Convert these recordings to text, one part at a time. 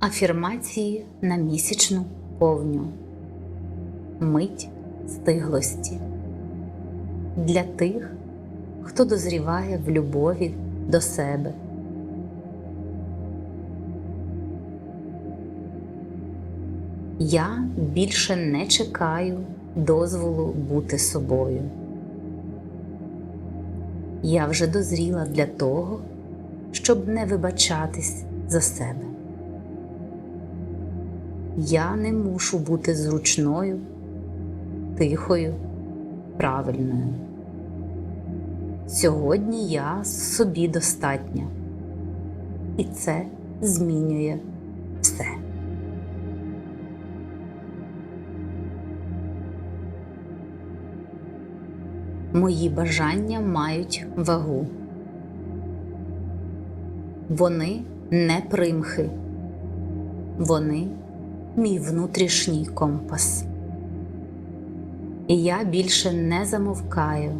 Афірмації на місячну повню. Мить стиглості. Для тих, хто дозріває в любові до себе. Я більше не чекаю дозволу бути собою. Я вже дозріла для того, щоб не вибачатись за себе. Я не мушу бути зручною, тихою, правильною. Сьогодні я собі достатня, і це змінює все. Мої бажання мають вагу. Вони не примхи, вони мій внутрішній компас. І я більше не замовкаю,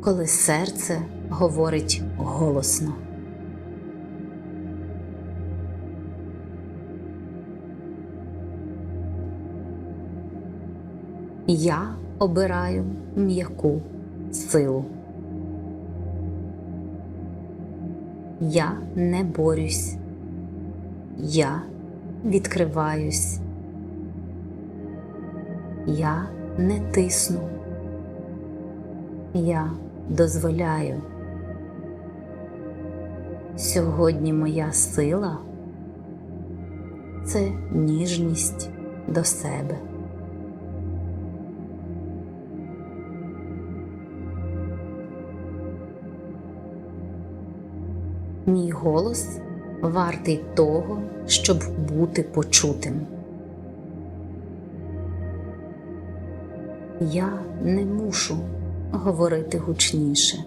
коли серце говорить голосно. Я обираю м'яку силу. Я не борюсь, я відкриваюсь, я не тисну, я дозволяю. Сьогодні моя сила це ніжність до себе. Мій голос вартий того, щоб бути почутим. Я не мушу говорити гучніше.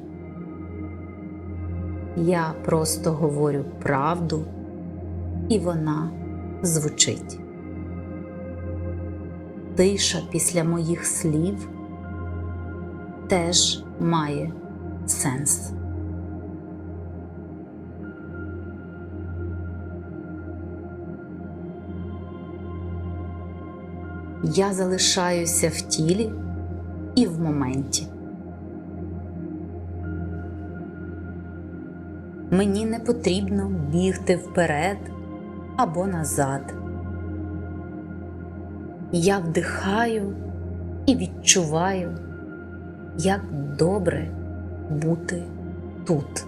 Я просто говорю правду, і вона звучить. Тиша після моїх слів теж має сенс. Я залишаюся в тілі і в моменті. Мені не потрібно бігти вперед або назад. Я вдихаю і відчуваю, як добре бути тут.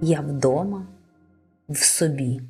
Я вдома в собі.